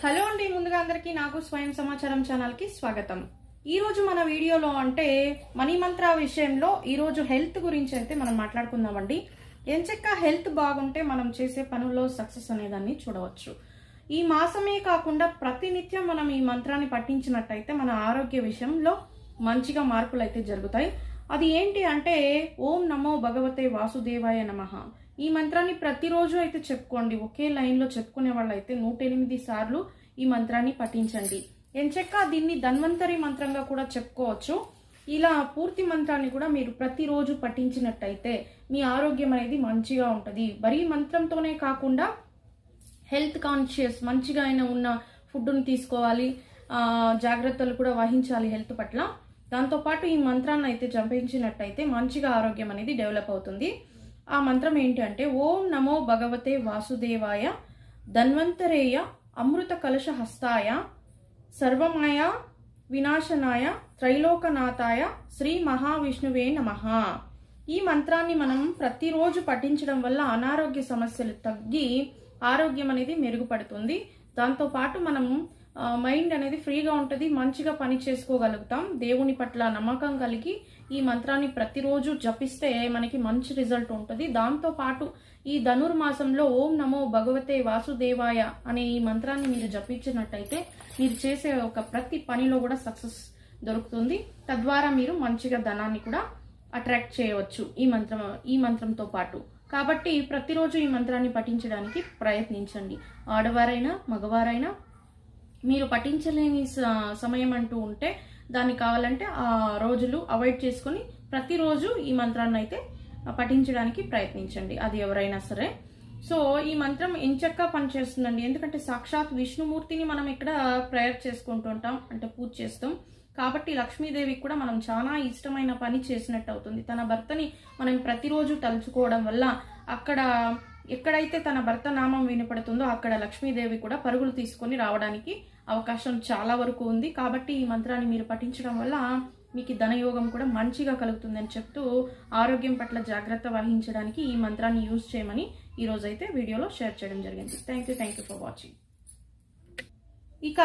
Hello అండి ముందుగా అందరికీ నాకు స్వయం సమాచారం ఛానల్కి స్వాగతం. ఈరోజు మన వీడియోలో అంటే మనీ మంత్ర విషయంలో ఈరోజు హెల్త్ గురించి అయితే మనం మాట్లాడుకుందామండి. ఎంచక్క హెల్త్ బాగుంటే మనం చేసే పనుల్లో సక్సెస్ అనేదాన్ని చూడవచ్చు. ఈ మాసమే కాకుండా ప్రతినిత్యం మనం ఈ మంత్రాన్ని పఠించినట్టయితే మన ఆరోగ్య విషయంలో మంచిగా మార్పులు అయితే జరుగుతాయి. అది ఏంటి అంటే ఓం నమో భగవతే వాసుదేవాయ నమ. ఈ మంత్రాన్ని ప్రతిరోజు అయితే చెప్పుకోండి. ఒకే లైన్లో చెప్పుకునే వాళ్ళైతే నూట ఎనిమిది సార్లు ఈ మంత్రాన్ని పఠించండి. ఎంచక్క దీన్ని ధన్వంతరి మంత్రంగా కూడా చెప్పుకోవచ్చు. ఇలా పూర్తి మంత్రాన్ని కూడా మీరు ప్రతిరోజు పఠించినట్టయితే మీ ఆరోగ్యం అనేది మంచిగా ఉంటుంది. బరీ మంత్రంతోనే కాకుండా హెల్త్ కాన్షియస్ మంచిగా అయినా ఉన్న ఫుడ్ను తీసుకోవాలి. జాగ్రత్తలు కూడా వహించాలి హెల్త్ పట్ల. దాంతోపాటు ఈ మంత్రాన్ని అయితే జపించినట్టయితే మంచిగా ఆరోగ్యం అనేది డెవలప్ అవుతుంది. ఆ మంత్రం ఏంటంటే ఓం నమో భగవతే వాసుదేవాయ ధన్వంతరేయ అమృత కలశ హస్తాయ సర్వమాయ వినాశనాయ త్రైలోకనాథాయ శ్రీ మహావిష్ణువే నమ. ఈ మంత్రాన్ని మనం ప్రతిరోజు పఠించడం వల్ల అనారోగ్య సమస్యలు తగ్గి ఆరోగ్యం అనేది మెరుగుపడుతుంది. దాంతోపాటు మనం మైండ్ అనేది ఫ్రీగా ఉంటుంది మంచిగా పని చేసుకోగలుగుతాం. దేవుని పట్ల నమ్మకం కలిగి ఈ మంత్రాన్ని ప్రతిరోజు జపిస్తే మనకి మంచి రిజల్ట్ ఉంటుంది. దాంతోపాటు ఈ ధనుర్మాసంలో ఓం నమో భగవతే వాసుదేవాయ అనే ఈ మంత్రాన్ని మీరు జపించినట్టయితే మీరు చేసే ఒక ప్రతి పనిలో కూడా సక్సెస్ దొరుకుతుంది. తద్వారా మీరు మంచిగా ధనాన్ని కూడా అట్రాక్ట్ చేయవచ్చు ఈ మంత్రం ఈ మంత్రంతో పాటు. కాబట్టి ప్రతిరోజు ఈ మంత్రాన్ని పఠించడానికి ప్రయత్నించండి. ఆడవారైనా మగవారైనా మీరు పఠించలేని స- సమయం అంటూ ఉంటే దాన్ని కావాలంటే ఆ రోజులు అవాయిడ్ చేసుకొని ప్రతిరోజు ఈ మంత్రాన్ని అయితే పఠించడానికి ప్రయత్నించండి. అది ఎవరైనా సరే. సో ఈ మంత్రం ఎంచక్కా పనిచేస్తుందండి ఎందుకంటే సాక్షాత్ విష్ణుమూర్తిని మనం ఇక్కడ ప్రేయర్ చేసుకుంటూ ఉంటాం అంటే పూజ చేస్తాం. కాబట్టి లక్ష్మీదేవికి కూడా మనం చాలా ఇష్టమైన పని చేసినట్టు అవుతుంది. తన భర్తని మనం ప్రతిరోజు తలుచుకోవడం వల్ల అక్కడ ఎక్కడైతే తన భర్త నామం వినపడుతుందో అక్కడ లక్ష్మీదేవి కూడా పరుగులు తీసుకొని రావడానికి అవకాశం చాలా వరకు ఉంది. కాబట్టి ఈ మంత్రాన్ని మీరు పఠించడం వల్ల మీకు ధనయోగం కూడా మంచిగా కలుగుతుందని చెప్తూ ఆరోగ్యం పట్ల జాగ్రత్త వహించడానికి ఈ మంత్రాన్ని యూజ్ చేయమని ఈరోజైతే వీడియోలో షేర్ చేయడం జరిగింది. Thank you thank you for watching. ఇక